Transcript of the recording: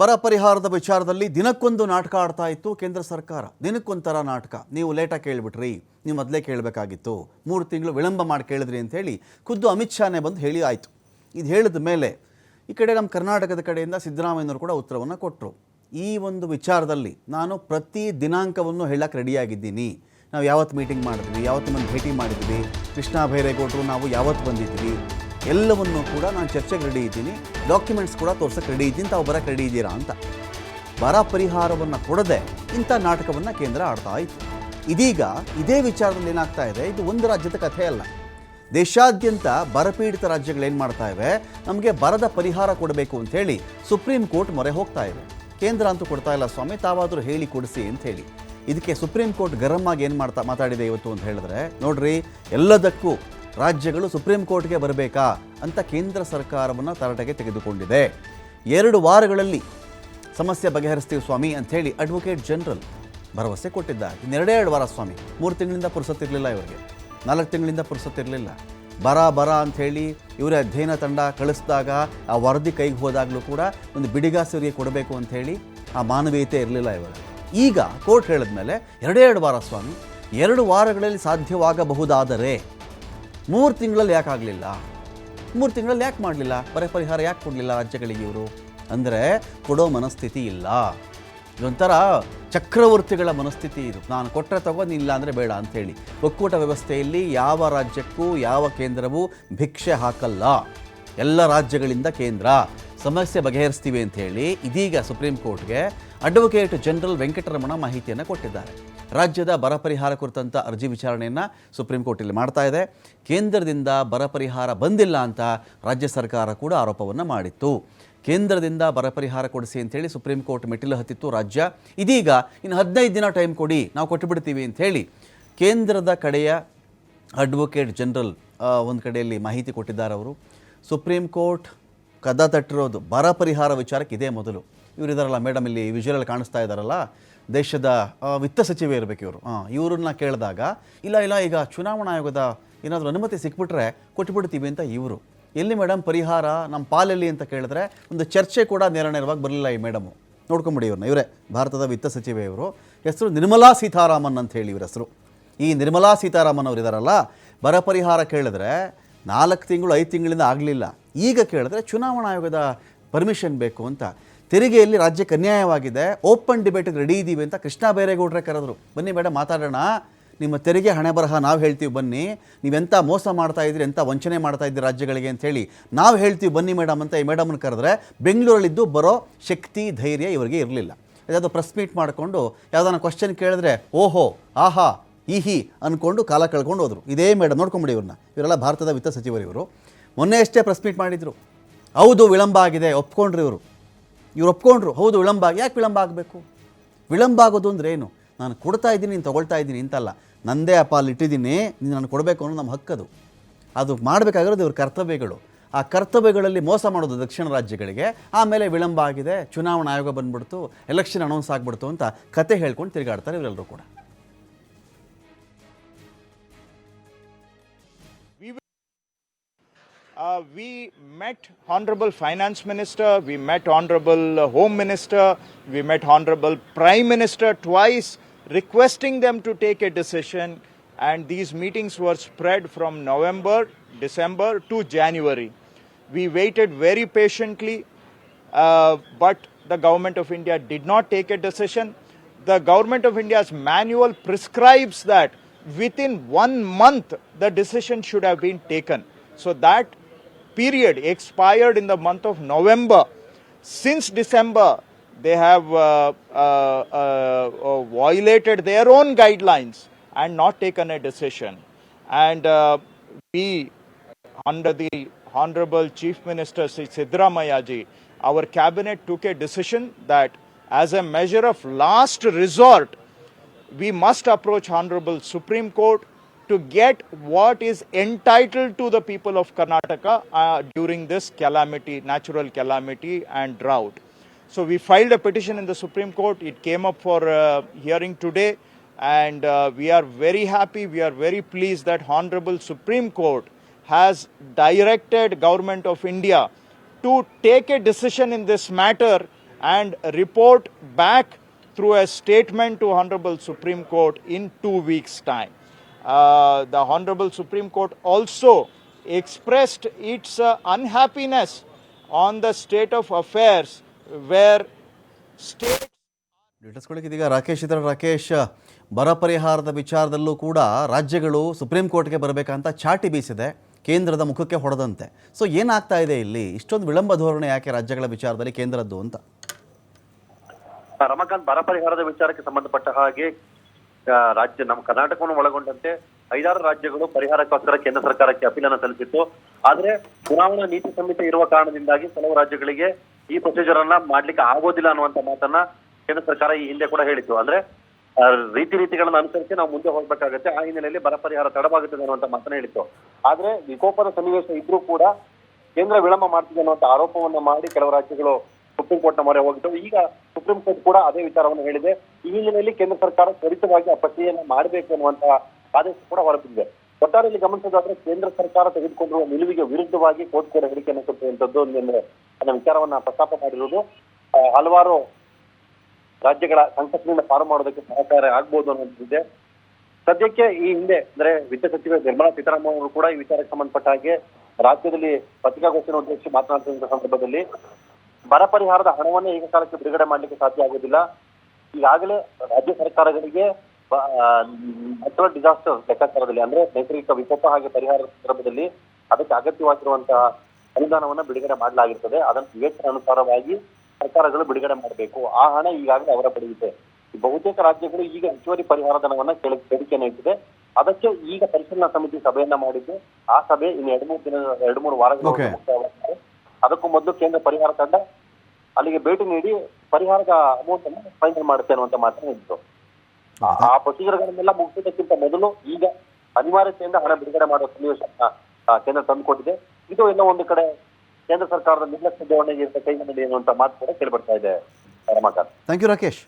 ಬರ ಪರಿಹಾರದ ವಿಚಾರದಲ್ಲಿ ದಿನಕ್ಕೊಂದು ನಾಟಕ ಆಡ್ತಾ ಇತ್ತು ಕೇಂದ್ರ ಸರ್ಕಾರ. ದಿನಕ್ಕೊಂಥರ ನಾಟಕ. ನೀವು ಲೇಟಾಗಿ ಕೇಳಿಬಿಟ್ರಿ. ನೀವು ಮೊದಲೇ ಕೇಳಬೇಕಾಗಿತ್ತು. ಮೂರು ತಿಂಗಳು ವಿಳಂಬ ಮಾಡಿ ಕೇಳಿದ್ರಿ ಅಂಥೇಳಿ ಖುದ್ದು ಅಮಿತ್ ಶಾನೇ ಬಂದು ಹೇಳಿ ಆಯಿತು. ಇದು ಹೇಳಿದ ಮೇಲೆ ಈ ಕಡೆ ನಮ್ಮ ಕರ್ನಾಟಕದ ಕಡೆಯಿಂದ ಸಿದ್ದರಾಮಯ್ಯನವರು ಕೂಡ ಉತ್ತರವನ್ನು ಕೊಟ್ಟರು ಈ ಒಂದು ವಿಚಾರದಲ್ಲಿ ನಾನು ಪ್ರತಿ ದಿನಾಂಕವನ್ನು ಹೇಳಕ್ಕೆ ರೆಡಿಯಾಗಿದ್ದೀನಿ ನಾವು ಯಾವತ್ತು ಮೀಟಿಂಗ್ ಮಾಡಿದ್ವಿ, ಯಾವತ್ತು ಮಂದಿ ಭೇಟಿ ಮಾಡಿದ್ವಿ, ಕೃಷ್ಣ ಬೈರೇಗೌಡರು ನಾವು ಯಾವತ್ತು ಬಂದಿದ್ವಿ ಎಲ್ಲವನ್ನೂ ಕೂಡ ನಾನು ಚರ್ಚೆಗೆ ರೆಡಿ ಇದ್ದೀನಿ. ಡಾಕ್ಯುಮೆಂಟ್ಸ್ ಕೂಡ ತೋರ್ಸಕ್ಕೆ ರೆಡಿ ಇದ್ದೀನಿ. ತಾವು ಬರೋಕ್ಕೆ ರೆಡಿ ಇದ್ದೀರಾ ಅಂತ. ಬರ ಪರಿಹಾರವನ್ನು ಕೊಡದೆ ಇಂಥ ನಾಟಕವನ್ನು ಕೇಂದ್ರ ಆಡ್ತಾ ಇತ್ತು. ಇದೀಗ ಇದೇ ವಿಚಾರದಲ್ಲಿ ಏನಾಗ್ತಾ ಇದೆ? ಇದು ಒಂದು ರಾಜ್ಯದ ಕಥೆ ಅಲ್ಲ. ದೇಶಾದ್ಯಂತ ಬರಪೀಡಿತ ರಾಜ್ಯಗಳೇನು ಮಾಡ್ತಾ ಇವೆ? ನಮಗೆ ಬರದ ಪರಿಹಾರ ಕೊಡಬೇಕು ಅಂತೇಳಿ ಸುಪ್ರೀಂ ಕೋರ್ಟ್ ಮೊರೆ ಹೋಗ್ತಾ ಇದೆ. ಕೇಂದ್ರ ಅಂತೂ ಕೊಡ್ತಾ ಇಲ್ಲ ಸ್ವಾಮಿ, ತಾವಾದರೂ ಹೇಳಿ ಕೊಡಿಸಿ ಅಂತ ಹೇಳಿ. ಇದಕ್ಕೆ ಸುಪ್ರೀಂ ಕೋರ್ಟ್ ಆಗಿ ಏನು ಮಾಡ್ತಾ ಮಾತಾಡಿದೆ ಇವತ್ತು ಅಂತ ಹೇಳಿದ್ರೆ, ನೋಡ್ರಿ, ಎಲ್ಲದಕ್ಕೂ ರಾಜ್ಯಗಳು ಸುಪ್ರೀಂ ಕೋರ್ಟ್ಗೆ ಬರಬೇಕಾ ಅಂತ ಕೇಂದ್ರ ಸರ್ಕಾರವನ್ನು ತರಾಟೆಗೆ ತೆಗೆದುಕೊಂಡಿದೆ. ಎರಡು ವಾರಗಳಲ್ಲಿ ಸಮಸ್ಯೆ ಬಗೆಹರಿಸ್ತೀವಿ ಸ್ವಾಮಿ ಅಂಥೇಳಿ ಅಡ್ವೊಕೇಟ್ ಜನರಲ್ ಭರವಸೆ ಕೊಟ್ಟಿದ್ದಾರೆ. ಇನ್ನೆರಡೇ ಎರಡು ವಾರ ಸ್ವಾಮಿ, ಮೂರು ತಿಂಗಳಿಂದ ಪುರುಸತ್ತಿರಲಿಲ್ಲ ಇವರಿಗೆ. ನಾಲ್ಕು ತಿಂಗಳಿಂದ ಪುರುಸತ್ತಿರಲಿಲ್ಲ. ಬರ ಬರ ಅಂಥೇಳಿ ಇವರೇ ಅಧ್ಯಯನ ತಂಡ ಕಳಿಸಿದಾಗ, ಆ ವರದಿ ಕೈಗೆ ಹೋದಾಗಲೂ ಕೂಡ ಒಂದು ಬಿಡಿಗಾಸರಿಗೆ ಕೊಡಬೇಕು ಅಂಥೇಳಿ ಆ ಮಾನವೀಯತೆ ಇರಲಿಲ್ಲ ಇವಾಗ. ಈಗ ಕೋರ್ಟ್ ಹೇಳಿದ್ಮೇಲೆ ಎರಡೇ ಎರಡು ವಾರ ಸ್ವಾಮಿ, ಎರಡು ವಾರಗಳಲ್ಲಿ ಸಾಧ್ಯವಾಗಬಹುದಾದರೆ ಮೂರು ತಿಂಗಳಲ್ಲಿ ಯಾಕೆ ಆಗಲಿಲ್ಲ? ಮೂರು ತಿಂಗಳಲ್ಲಿ ಯಾಕೆ ಮಾಡಲಿಲ್ಲ? ಬರ ಪರಿಹಾರ ಯಾಕೆ ಕೊಡಲಿಲ್ಲ ರಾಜ್ಯಗಳಿಗೆ ಇವರು? ಅಂದರೆ ಕೊಡೋ ಮನಸ್ಥಿತಿ ಇಲ್ಲ. ಇದೊಂಥರ ಚಕ್ರವರ್ತಿಗಳ ಮನಸ್ಥಿತಿ ಇದು. ನಾನು ಕೊಟ್ಟರೆ ತಗೋ ಇಲ್ಲ ಅಂದರೆ ಬೇಡ ಅಂಥೇಳಿ ಒಕ್ಕೂಟ ವ್ಯವಸ್ಥೆಯಲ್ಲಿ ಯಾವ ರಾಜ್ಯಕ್ಕೂ, ಯಾವ ಕೇಂದ್ರವೂ ಭಿಕ್ಷೆ ಹಾಕಲ್ಲ. ಎಲ್ಲ ರಾಜ್ಯಗಳಿಂದ ಕೇಂದ್ರ. ಸಮಸ್ಯೆ ಬಗೆಹರಿಸ್ತೀವಿ ಅಂತ ಹೇಳಿ ಇದೀಗ ಸುಪ್ರೀಂ ಕೋರ್ಟ್ಗೆ ಅಡ್ವೊಕೇಟ್ ಜನರಲ್ ವೆಂಕಟರಮಣ ಮಾಹಿತಿಯನ್ನು ಕೊಟ್ಟಿದ್ದಾರೆ. ರಾಜ್ಯದ ಬರ ಪರಿಹಾರ ಕುರಿತಂಥ ಅರ್ಜಿ ವಿಚಾರಣೆಯನ್ನು ಸುಪ್ರೀಂ ಕೋರ್ಟಲ್ಲಿ ಮಾಡ್ತಾ ಇದೆ. ಕೇಂದ್ರದಿಂದ ಬರ ಪರಿಹಾರ ಬಂದಿಲ್ಲ ಅಂತ ರಾಜ್ಯ ಸರ್ಕಾರ ಕೂಡ ಆರೋಪವನ್ನು ಮಾಡಿತ್ತು. ಕೇಂದ್ರದಿಂದ ಬರ ಪರಿಹಾರ ಕೊಡಿಸಿ ಅಂತೇಳಿ ಸುಪ್ರೀಂ ಕೋರ್ಟ್ ಮೆಟ್ಟಿಲು ಹತ್ತಿತ್ತು ರಾಜ್ಯ. ಇದೀಗ ಇನ್ನು ಹದಿನೈದು ದಿನ ಟೈಮ್ ಕೊಡಿ, ನಾವು ಕೊಟ್ಟುಬಿಡ್ತೀವಿ ಅಂಥೇಳಿ ಕೇಂದ್ರದ ಕಡೆಯ ಅಡ್ವೊಕೇಟ್ ಜನರಲ್ ಒಂದು ಕಡೆಯಲ್ಲಿ ಮಾಹಿತಿ ಕೊಟ್ಟಿದ್ದಾರೆ ಅವರು. ಸುಪ್ರೀಂ ಕೋರ್ಟ್ ಕದ ತಟ್ಟಿರೋದು ಬರ ಪರಿಹಾರ ವಿಚಾರಕ್ಕೆ ಇದೇ ಮೊದಲು. ಇವರಿದಾರಲ್ಲ ಮೇಡಮ್ ಇಲ್ಲಿ ವಿಜುವಲ್ ಕಾಣಿಸ್ತಾ ಇದ್ದಾರಲ್ಲ ದೇಶದ ವಿತ್ತ ಸಚಿವೆ ಇರಬೇಕು ಇವರು. ಇವ್ರನ್ನ ಕೇಳಿದಾಗ, ಇಲ್ಲ ಇಲ್ಲ, ಈಗ ಚುನಾವಣಾ ಆಯೋಗದ ಏನಾದರೂ ಅನುಮತಿ ಸಿಕ್ಬಿಟ್ರೆ ಕೊಟ್ಬಿಡ್ತೀವಿ ಅಂತ ಇವರು. ಎಲ್ಲಿ ಮೇಡಮ್ ಪರಿಹಾರ ನಮ್ಮ ಪಾಲಲ್ಲಿ ಅಂತ ಕೇಳಿದ್ರೆ ಒಂದು ಚರ್ಚೆ ಕೂಡ ನಿರ್ಣಯವಾಗಿ ಬರಲಿಲ್ಲ ಈ ಮೇಡಮು. ನೋಡ್ಕೊಂಬಿಡಿ ಇವ್ರನ್ನ. ಇವರೇ ಭಾರತದ ವಿತ್ತ ಸಚಿವೆ ಇವರು. ಹೆಸರು ನಿರ್ಮಲಾ ಸೀತಾರಾಮನ್ ಅಂತ ಹೇಳಿ ಇವ್ರ ಹೆಸರು. ಈ ನಿರ್ಮಲಾ ಸೀತಾರಾಮನ್ ಅವರು ಇದಾರಲ್ಲ, ಬರ ಪರಿಹಾರ ಕೇಳಿದ್ರೆ ನಾಲ್ಕು ತಿಂಗಳು, ಐದು ತಿಂಗಳಿಂದ ಆಗಲಿಲ್ಲ. ಈಗ ಕೇಳಿದ್ರೆ ಚುನಾವಣಾ ಆಯೋಗದ ಪರ್ಮಿಷನ್ ಬೇಕು ಅಂತ. ತೆರಿಗೆಯಲ್ಲಿ ರಾಜ್ಯಕ್ಕೆ ಅನ್ಯಾಯವಾಗಿದೆ. ಓಪನ್ ಡಿಬೇಟಿಗೆ ರೆಡಿ ಇದ್ದೀವಿ ಅಂತ ಕೃಷ್ಣ ಬೈರೇಗೌಡ್ರೆ ಕರೆದ್ರು. ಬನ್ನಿ ಬೇಡ, ಮಾತಾಡೋಣ. ನಿಮ್ಮ ತೆರಿಗೆ ಹಣೆ ಬರಹ ನಾವು ಹೇಳ್ತೀವಿ ಬನ್ನಿ. ನೀವೆಂಥ ಮೋಸ ಮಾಡ್ತಾ ಇದ್ದೀರಿ ಎಂಥ ವಂಚನೆ ಮಾಡ್ತಾ ಇದ್ದೀರಿ ರಾಜ್ಯಗಳಿಗೆ ಅಂತೇಳಿ ನಾವು ಹೇಳ್ತೀವಿ ಬನ್ನಿ ಮೇಡಮ್ ಅಂತ ಈ ಮೇಡಮ್ನ ಕರೆದ್ರೆ ಬೆಂಗಳೂರಲ್ಲಿದ್ದು ಬರೋ ಶಕ್ತಿ, ಧೈರ್ಯ ಇವರಿಗೆ ಇರಲಿಲ್ಲ. ಯಾವುದೋ ಪ್ರೆಸ್ ಮೀಟ್ ಮಾಡಿಕೊಂಡು ಯಾವುದಾನ ಕ್ವಶನ್ ಕೇಳಿದ್ರೆ ಓಹೋ, ಆಹಾ, ಈಹಿ ಅಂದ್ಕೊಂಡು ಕಾಲ ಕಳ್ಕೊಂಡು ಹೋದರು. ಇದೇ ಮೇಡಮ್ ನೋಡ್ಕೊಂಬಿಡಿ ಇವ್ರನ್ನ. ಇವರೆಲ್ಲ ಭಾರತದ ವಿತ್ತ ಸಚಿವರು ಇವರು. ಮೊನ್ನೆ ಅಷ್ಟೇ ಪ್ರೆಸ್ ಮೀಟ್ ಮಾಡಿದರು. ಹೌದು, ವಿಳಂಬ ಆಗಿದೆ, ಒಪ್ಕೊಂಡ್ರು ಇವರು. ಇವ್ರು ಒಪ್ಕೊಂಡ್ರು, ಹೌದು, ವಿಳಂಬ, ಯಾಕೆ ವಿಳಂಬ ಆಗಬೇಕು? ವಿಳಂಬ ಆಗೋದು ಅಂದ್ರೆ ಏನು? ನಾನು ಕೊಡ್ತಾ ಇದ್ದೀನಿ, ನೀನು ತೊಗೊಳ್ತಾ ಇದ್ದೀನಿ ಅಂತಲ್ಲ. ನಂದೇ ಅಪ್ಪ ಅಲ್ಲಿ ಇಟ್ಟಿದ್ದೀನಿ, ನೀನು ನಾನು ಕೊಡಬೇಕು ಅನ್ನೋದು ನಮ್ಮ ಹಕ್ಕದು. ಅದು ಮಾಡಬೇಕಾಗಿರೋದು ಇವ್ರ ಕರ್ತವ್ಯಗಳು. ಆ ಕರ್ತವ್ಯಗಳಲ್ಲಿ ಮೋಸ ಮಾಡೋದು ದಕ್ಷಿಣ ರಾಜ್ಯಗಳಿಗೆ, ಆಮೇಲೆ ವಿಳಂಬ ಆಗಿದೆ, ಚುನಾವಣಾ ಆಯೋಗ ಬಂದ್ಬಿಡ್ತು ಎಲೆಕ್ಷನ್ ಅನೌನ್ಸ್ ಆಗಿಬಿಡ್ತು ಅಂತ ಕತೆ ಹೇಳ್ಕೊಂಡು ತಿರುಗಾಡ್ತಾರೆ ಇವರೆಲ್ಲರೂ ಕೂಡ. Uh, we met Honorable Finance Minister, we met Honorable uh, Home Minister, we met Honorable Prime Minister twice, requesting them to take a decision. And these meetings were spread from November, December to January. We waited very patiently, uh, but the Government of India did not take a decision. The Government of India's manual prescribes that within one month the decision should have been taken. So that period expired in the month of November. Since December, they have uh, uh, uh, uh, violated their own guidelines and not taken a decision. And uh, we, under the Honorable Chief Minister Sri Siddaramaiah ji, our cabinet took a decision that as a measure of last resort, we must approach Honorable Supreme Court to get what is entitled to the people of Karnataka uh, during this calamity, natural calamity and drought. So we filed a petition in the Supreme Court. It came up for uh, hearing today, and uh, we are very happy. We are very pleased that Honorable Supreme Court has directed Government of India to take a decision in this matter and report back through a statement to Honorable Supreme Court in two weeks' time. Uh, the Honorable Supreme Court also expressed its uh, unhappiness on the state of affairs where states ಕೊಡಕ್ಕೆ ಇದೀಗ ರಾಕೇಶ್ ಇದ್ರೆ ರಾಕೇಶ್ ಬರ ಪರಿಹಾರದ ವಿಚಾರದಲ್ಲೂ ಕೂಡ ರಾಜ್ಯಗಳು supreme ಕೋರ್ಟ್ಗೆ ಬರಬೇಕಂತ ಚಾಟಿ ಬೀಸಿದೆ ಕೇಂದ್ರದ ಮುಖಕ್ಕೆ ಹೊಡೆದಂತೆ. ಸೊ ಏನಾಗ್ತಾ ಇದೆ ಇಲ್ಲಿ? ಇಷ್ಟೊಂದು ವಿಳಂಬ ಧೋರಣೆ ಯಾಕೆ ರಾಜ್ಯಗಳ ವಿಚಾರದಲ್ಲಿ ಕೇಂದ್ರದ್ದು ಅಂತ? ರಮಾಕಾಂತ್ ಬರ ಪರಿಹಾರದ ವಿಚಾರಕ್ಕೆ ಸಂಬಂಧಪಟ್ಟ ಹಾಗೆ ರಾಜ್ಯ, ನಮ್ಮ ಕರ್ನಾಟಕವನ್ನು ಒಳಗೊಂಡಂತೆ ಐದಾರು ರಾಜ್ಯಗಳು ಪರಿಹಾರಕ್ಕೋಸ್ಕರ ಕೇಂದ್ರ ಸರ್ಕಾರಕ್ಕೆ ಅಪೀಲನ್ನು ಸಲ್ಲಿಸಿತ್ತು. ಆದ್ರೆ ಚುನಾವಣಾ ನೀತಿ ಸಂಹಿತೆ ಇರುವ ಕಾರಣದಿಂದಾಗಿ ಕೆಲವು ರಾಜ್ಯಗಳಿಗೆ ಈ ಪ್ರೊಸೀಜರ್ ಅನ್ನ ಮಾಡ್ಲಿಕ್ಕೆ ಆಗೋದಿಲ್ಲ ಅನ್ನುವಂತ ಮಾತನ್ನ ಕೇಂದ್ರ ಸರ್ಕಾರ ಈ ಹಿಂದೆ ಕೂಡ ಹೇಳಿತ್ತು. ಅಂದ್ರೆ ರೀತಿ ರೀತಿಗಳನ್ನು ಅನುಸರಿಸಿ ನಾವು ಮುಂದೆ ಹೋಗ್ಬೇಕಾಗತ್ತೆ. ಆ ಹಿನ್ನೆಲೆಯಲ್ಲಿ ಬರ ಪರಿಹಾರ ತಡವಾಗುತ್ತದೆ ಅನ್ನುವಂತ ಮಾತನ್ನ ಹೇಳಿತ್ತು. ಆದ್ರೆ ವಿಕೋಪದ ಸನ್ನಿವೇಶ ಇದ್ರೂ ಕೂಡ ಕೇಂದ್ರ ವಿಳಂಬ ಮಾಡ್ತಿದೆ ಅನ್ನುವಂತ ಆರೋಪವನ್ನ ಮಾಡಿ ಕೆಲವು ರಾಜ್ಯಗಳು ಸುಪ್ರೀಂ ಕೋರ್ಟ್ನ ಮೊರೆ ಹೋಗಿದ್ದವು ಈಗ ಸುಪ್ರೀಂ ಕೋರ್ಟ್ ಕೂಡ ಅದೇ ವಿಚಾರವನ್ನು ಹೇಳಿದೆ. ಈ ಹಿನ್ನೆಲೆಯಲ್ಲಿ ಕೇಂದ್ರ ಸರ್ಕಾರ ತ್ವರಿತವಾಗಿ ಆ ಪಟ್ಟಿಯನ್ನು ಮಾಡಬೇಕು ಅನ್ನುವಂತಹ ಆದೇಶ ಕೂಡ ಹೊರಬಿದ್ದಿದೆ. ಒಟ್ಟಾರೆಯಲ್ಲಿ ಗಮನಿಸೋದಾದ್ರೆ ಕೇಂದ್ರ ಸರ್ಕಾರ ತೆಗೆದುಕೊಂಡಿರುವ ನಿಲುವಿಗೆ ವಿರುದ್ಧವಾಗಿ ಕೋರ್ಟ್ ಕೂಡ ಹೇಳಿಕೆಯನ್ನು ಕೊಟ್ಟಿರುವಂತದ್ದು ಅಂದ್ರೆ ಅದನ್ನ ವಿಚಾರವನ್ನ ಪ್ರಸ್ತಾಪ ಮಾಡಿರುವುದು. ಹಲವಾರು ರಾಜ್ಯಗಳ ಸಂಕಷ್ಟದಿಂದ ಪಾರು ಮಾಡೋದಕ್ಕೆ ಸಹಕಾರ ಆಗ್ಬೋದು ಅನ್ನುವಂಥದ್ದಿದೆ ಸದ್ಯಕ್ಕೆ ಈ ಹಿಂದೆ, ಅಂದ್ರೆ ವಿತ್ತ ಸಚಿವ ನಿರ್ಮಲಾ ಸೀತಾರಾಮನ್ ಅವರು ಕೂಡ ಈ ವಿಚಾರಕ್ಕೆ ಸಂಬಂಧಪಟ್ಟ ಹಾಗೆ ರಾಜ್ಯದಲ್ಲಿ ಪತ್ರಿಕಾಗೋಷ್ಠಿಯನ್ನು ಉದ್ದೇಶಿಸಿ ಮಾತನಾಡುತ್ತಿದ್ದ ಸಂದರ್ಭದಲ್ಲಿ ಬರ ಪರಿಹಾರದ ಹಣವನ್ನೇ ಏಕಕಾಲಕ್ಕೆ ಬಿಡುಗಡೆ ಮಾಡಲಿಕ್ಕೆ ಸಾಧ್ಯ ಆಗುದಿಲ್ಲ ಈಗಾಗಲೇ ರಾಜ್ಯ ಸರ್ಕಾರಗಳಿಗೆ ನ್ಯಾಚುರಲ್ ಡಿಸಾಸ್ಟರ್ ಲೆಕ್ಕಾಚಾರದಲ್ಲಿ ಅಂದ್ರೆ ನೈಸರ್ಗಿಕ ವಿಕೋಪ ಹಾಗೆ ಪರಿಹಾರ ಸಂದರ್ಭದಲ್ಲಿ ಅದಕ್ಕೆ ಅಗತ್ಯವಾಗಿರುವಂತಹ ಅನುದಾನವನ್ನ ಬಿಡುಗಡೆ ಮಾಡಲಾಗಿರ್ತದೆ. ಅದನ್ನು ವಿವೇಚನೆ ಅನುಸಾರವಾಗಿ ಸರ್ಕಾರಗಳು ಬಿಡುಗಡೆ ಮಾಡಬೇಕು. ಆ ಹಣ ಈಗಾಗಲೇ ಅವರ ಬಳಿ ಇದೆ. ಈ ಬಹುತೇಕ ರಾಜ್ಯಗಳು ಈಗ ಹೆಚ್ಚುವರಿ ಪರಿಹಾರ ಧನವನ್ನ ಕೇಳಿ ಬೇಡಿಕೆಯನ್ನು ಇಟ್ಟಿದೆ. ಅದಕ್ಕೆ ಈಗ ಪರಿಶೀಲನಾ ಸಮಿತಿ ಸಭೆಯನ್ನ ಮಾಡಿದ್ದು. ಆ ಸಭೆ ಇನ್ನು ಎರಡು ಮೂರು ದಿನ ಎರಡು ಮೂರು ವಾರಗಳ. ಮುಕ್ತಾಯವಾಗಿದೆ ಅದಕ್ಕೂ ಮೊದಲು ಕೇಂದ್ರ ಪರಿಹಾರ ತಂಡ ಅಲ್ಲಿಗೆ ಭೇಟಿ ನೀಡಿ ಪರಿಹಾರದ ಅಮೌಂಟ್ ಅನ್ನು ಫೈನಲ್ ಮಾಡುತ್ತೆ ಅನ್ನುವಂತ ಮಾತನ್ನ ಇತ್ತು ಆ- ಪ್ರೊಸೀಜರ್ಗಳನ್ನೆಲ್ಲ ಮುಗಿಸೋದಕ್ಕಿಂತ ಮೊದಲು ಈಗ ಅನಿವಾರ್ಯತೆಯಿಂದ ಹಣ ಬಿಡುಗಡೆ ಮಾಡುವ ಸನ್ನಿವೇಶ ಕೇಂದ್ರ ತಂದುಕೊಟ್ಟಿದೆ. ಇದು ಎಲ್ಲ ಒಂದು ಕಡೆ ಕೇಂದ್ರ ಸರ್ಕಾರದ ನಿರ್ಲಕ್ಷ್ಯ ಧೋರಣೆಗೆ ಕೈಗೊಂಡಿದೆ ಅನ್ನುವಂತ ಮಾತು ಕೂಡ ಕೇಳಿಬರ್ತಾ ಇದೆ. Ramakant thank you Rakesh